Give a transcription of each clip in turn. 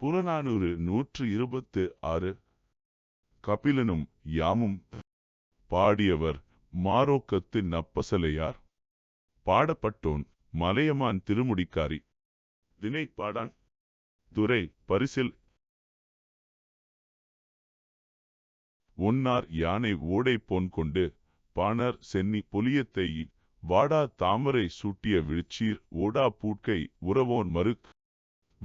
புறநானூறு நூற்று இருபத்து ஆறு. கபிலனும் யாமும் பாடியவர் மாரோக்கத்து நப்பசலையார். பாடப்பட்டோன் மலையமான் திருமுடிக்காரி. திணைப்பாடான் துரை பரிசில். ஒன்னார் யானை ஓடை போன் கொண்டு பாணர் சென்னி பொலியத்தை வாடா தாமரை சூட்டிய விழுச்சீர் ஓடா பூட்கை உறவோன் மறுக்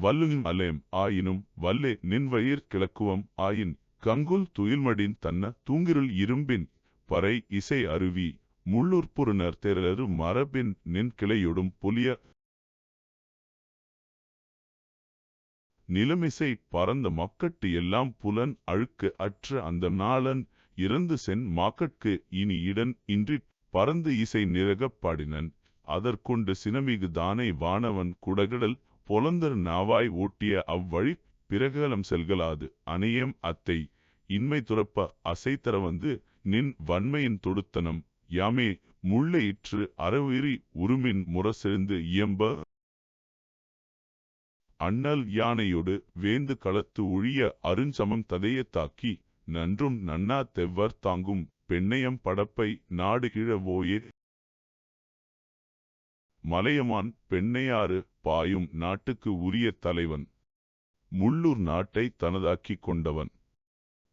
வல்லுங் அலேம் ஆயினும் வல்லே நின்வயிர் கிழக்குவம் ஆயின் கங்குல் துயில்மடின் தன்ன தூங்கிருள் இரும்பின் பறை இசை அருவி முள்ளுற்புறுனர் தெரரு மரபின் நின் கிளையொடும் புலிய நிலமிசை பறந்த மக்கட்டு எல்லாம் புலன் அழுக்கு அற்ற அந்த நாளன் இறந்து சென் மாக்கட்கு இனி இடன் இன்றி பறந்து இசை நிறகப் பாடினன். அதற்கொண்டு சினமிகு தானை வானவன் குடகடல் பொலந்தர் நாவாய் ஓட்டிய அவ்வழி பிறகலம் செல்கலாது. அணையம் அத்தை இன்மை துறப்ப அசைத்தர வந்து நின் வன்மையின் தொடுத்தனம். யாமே முள்ளையிற்று அறவுயிரி உருமின் முரசெழுந்து இயம்ப. அண்ணல் யானையொடு வேந்து களத்து ஒழிய அருஞ்சமம் ததைய தாக்கி நன்றும் நன்னா தெவ்வர் தாங்கும் பெண்ணையம் படப்பை நாடுகிழவோயே மலையமான் பெண்ணையாறு பாயும் நாட்டுக்கு உரிய தலைவன். முள்ளூர் நாட்டை தனதாக்கிக் கொண்டவன்.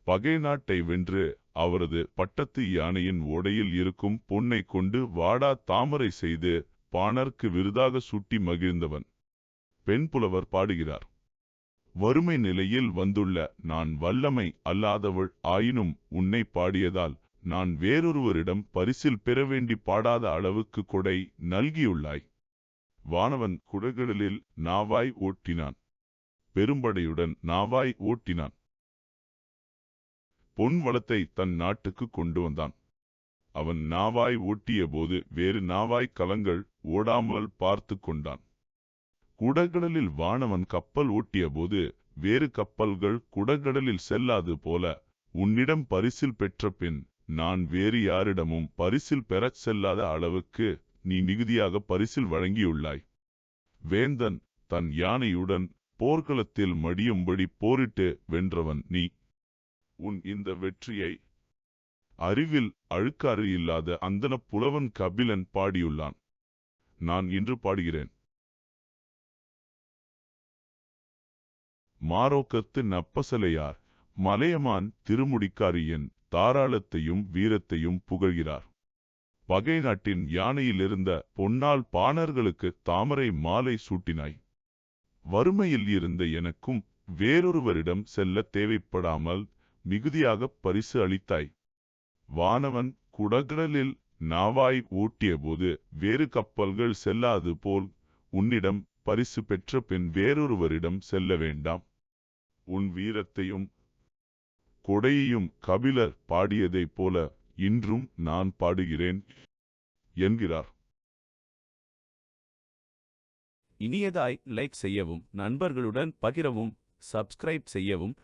பகை நாட்டை வென்று அவரது பட்டத்து யானையின் ஓடையில் இருக்கும் பொன்னை கொண்டு வாடா தாமரை செய்து பாணர்க்கு விருதாக சூட்டி மகிழ்ந்தவன். பெண் புலவர் பாடுகிறார். வறுமை நிலையில் வந்துள்ள நான் வல்லமை அல்லாதவள் ஆயினும் உன்னை பாடியதால் நான் வேறொருவரிடம் பரிசில் பெற வேண்டி பாடாத அளவுக்கு கொடை நல்கியுள்ளாய். வானவன் குடகடலில் நாவாய் ஓட்டினான். பெரும்படையுடன் நாவாய் ஓட்டினான். பொன் வளத்தை தன் நாட்டுக்கு கொண்டு வந்தான். அவன் நாவாய் ஓட்டிய போது வேறு நாவாய் கலங்கள் ஓடாமல் பார்த்து கொண்டான். குடகடலில் வானவன் கப்பல் ஓட்டிய போது வேறு கப்பல்கள் குடகடலில் செல்லாது போல உன்னிடம் பரிசில் பெற்ற பின் நான் வேறு யாரிடமும் பரிசில் பெறச் செல்லாத அளவுக்கு நீ மிகுதியாக பரிசில் வழங்கியுள்ளாய். வேந்தன் தன் யானையுடன் போர்க்களத்தில் மடியும்படி போரிட்டு வென்றவன் நீ. உன் இந்த வெற்றியை அறிவில் அழுக்காறு இல்லாத அந்தனப் புலவன் கபிலன் பாடியுள்ளான். நான் இன்று பாடுகிறேன். மாரோக்கத்து நப்பசலையார் மலையமான் திருமுடிக்காரியின் தாராளத்தையும் வீரத்தையும் புகழ்கிறார். பகை நாட்டின் யானையிலிருந்த பொன்னால் பாணர்களுக்கு தாமரை மாலை சூட்டினாய். வறுமையில் இருந்த எனக்கும் வேறொருவரிடம் செல்ல தேவைப்படாமல் மிகுதியாகப் பரிசு அளித்தாய். வானவன் குடகடலில் நாவாய் ஊட்டியபோது வேறு கப்பல்கள் செல்லாது போல் உன்னிடம் பரிசு பெற்ற பின் வேறொருவரிடம் செல்ல வேண்டாம். உன் வீரத்தையும் கொடையையும் கபிலர் பாடியதைப் போல இன்றும் நான் பாடுகிறேன் என்கிறார். இனியதாய் லைக் செய்யவும் நண்பர்களுடன் பகிரவும் சப்ஸ்கிரைப் செய்யவும்